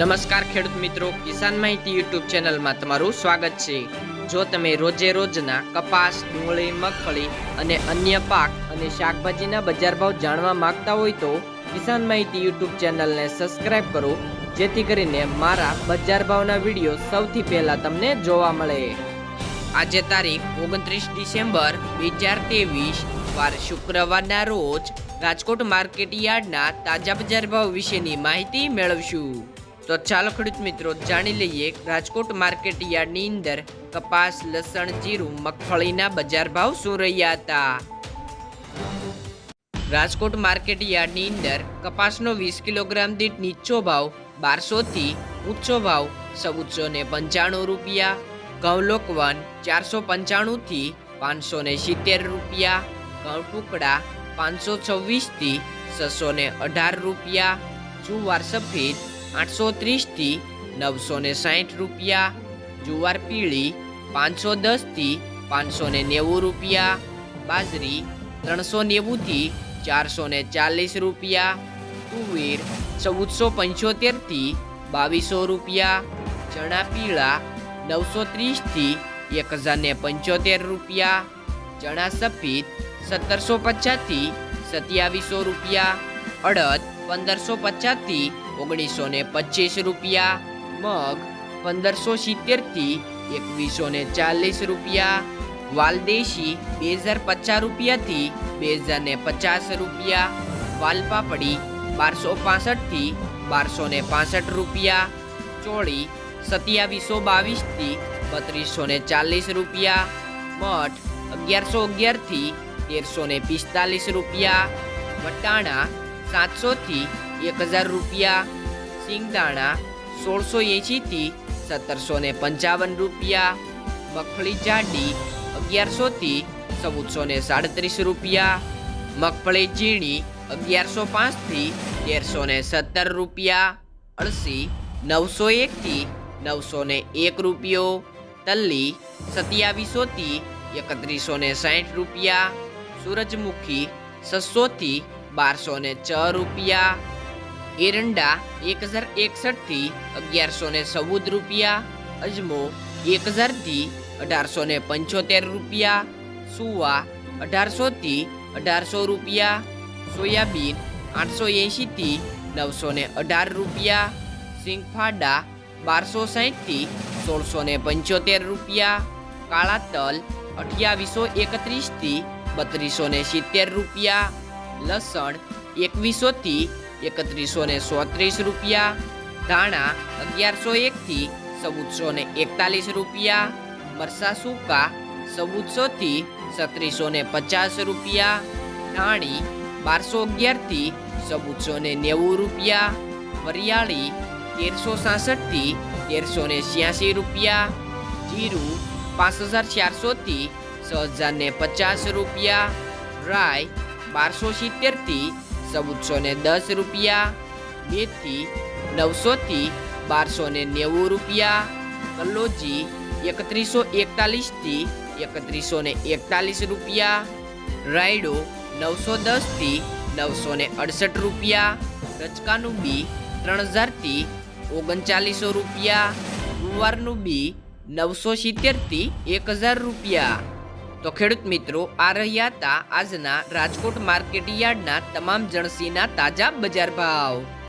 નમસ્કાર ખેડૂત મિત્રો, કિસાન માહિતી યુટ્યુબ ચેનલમાં તમારું સ્વાગત છે. જો તમે રોજે રોજના કપાસ, ડુંગળી, મગફળી અને અન્ય પાક અને શાકભાજીના બજાર ભાવ જાણવા માંગતા હોય તો કિસાન માહિતી યુટ્યુબ ચેનલને સબસ્ક્રાઇબ કરો, જેથી કરીને મારા બજાર ભાવના વીડિયો સૌથી પહેલા તમને જોવા મળે. આજે તારીખ ઓગણત્રીસ ડિસેમ્બર બે હજાર ત્રેવીસ, વાર શુક્રવારના રોજ રાજકોટ માર્કેટ યાર્ડના તાજા બજાર ભાવ વિશેની માહિતી મેળવશું. તો ચાલો ખેડૂત મિત્રો જાણી લઈએ રાજકોટ માર્કેટ યાર્ડની અંદર કપાસ, લસણ, જીરું, મગફળીના બજાર ભાવ શું રહ્યા હતા? રાજકોટ માર્કેટ યાર્ડની અંદર કપાસનો વીસ કિલોગ્રામ દીઠ નીચો ભાવ બારસોથી ઊંચો ભાવ ચૌદસો ને પંચાણું રૂપિયા ઘઉં ચારસો પંચાણુંથી પાંચસો ને સિત્તેર રૂપિયા, ઘઉં ટુકડા પાંચસો છવ્વીસથી છસો અઢાર રૂપિયા, જુવાર સફેદ આઠસો ત્રીસથી નવસો ને સાઠ રૂપિયા. જુવાર પીળી પાંચસો દસથી પાંચસો ને નેવું રૂપિયા. બાજરી ત્રણસો નેવુંથી ચારસો ને ચાલીસ રૂપિયા. તુવેર ચૌદસો પંચોતેરથી બાવીસો રૂપિયા. ચણા પીળા નવસો ત્રીસથી એક હજાર ને પંચોતેર રૂપિયા. ચણા સફેદ સત્તરસો પચાસથી સત્યાવીસો રૂપિયા. અડદ પંદરસો પચાસથી ઓગણીસો ને પચીસ રૂપિયા. મગ પંદરસો સિત્તેરથી એકવીસો ને ચાલીસ રૂપિયા. વાલદેશી બે હજાર પચાસ રૂપિયાથી બે હજાર ને પચાસ રૂપિયા. વાલપાપડી બારસો પાસઠથી બારસો ને પાસઠ રૂપિયા. ચોળી સત્યાવીસો બાવીસથી બત્રીસો ને ચાલીસ રૂપિયા. મઠ અગિયારસો અગિયારથી તેરસો ને પિસ્તાલીસ રૂપિયા. વટાણા સાતસોથી એક હજાર રૂપિયા, સિંગદાણા સોળસો એંશીથી સત્તરસો ને પંચાવન રૂપિયા, મગફળી જાડી અગિયારસો થી ચૌદસો ને સાડત્રીસ રૂપિયા, મગફળી ઝીણી અગિયારસો પાંચથી તેરસો ને સત્તર રૂપિયા, અળસી નવસો એક થી નવસો ને એક રૂપિયો, તલ્લી સત્યાવીસો થી એકત્રીસો ને સાઠ રૂપિયા, સૂરજમુખી છસો થી બારસો ને છ રૂપિયા. એરંડા એક હજાર એકસઠથી અગિયારસો ને ચૌદ રૂપિયા. અજમો એક હજારથી અઢારસો ને પંચોતેર રૂપિયા. સુવા અઢારસો થી અઢારસો રૂપિયા. સોયાબીન આઠસો એંશી થી નવસો ને અઢાર રૂપિયા. સિંગફાડા બારસો સાઠથી સોળસો ને પંચોતેર રૂપિયા. કાળા તલ અઠ્યાવીસો એકત્રીસથી બત્રીસો ને સિત્તેર રૂપિયા. લસણ એકવીસો થી એકત્રીસો ને સોત્રીસ રૂપિયા, ધાણા અગિયારસો એક થી ચૌદસો ને એકતાલીસ રૂપિયા મરસા સૂકા ચૌદસો થી સત્રીસો ને પચાસ રૂપિયા, ધાણી બારસો અગિયારથી ચૌદસો ને નેવું રૂપિયા, વરિયાળી તેરસો સાસઠથી તેરસો ને છ્યાસી રૂપિયા, જીરું પાંચ હજાર ચારસો થી છ હજાર ને પચાસ રૂપિયા રાય બારસો સિત્તેરથી ચૌદસો ને દસ રૂપિયા, બેથી નવસોથી બારસો ને નેવું રૂપિયા કલોજી એકત્રીસો એકતાલીસથી એકત્રીસો ને એકતાલીસ રૂપિયા, રાયડો નવસો દસથી નવસો ને અડસઠ રૂપિયા રચકાનું બી ત્રણ હજારથી ઓગણચાલીસો રૂપિયા ગુવારનું બી નવસો સિત્તેરથી એક હજાર રૂપિયા. તો ખેડૂત મિત્રો, આ રહ્યા હતા આજના રાજકોટ માર્કેટ યાર્ડના તમામ જણસીના તાજા બજાર ભાવ.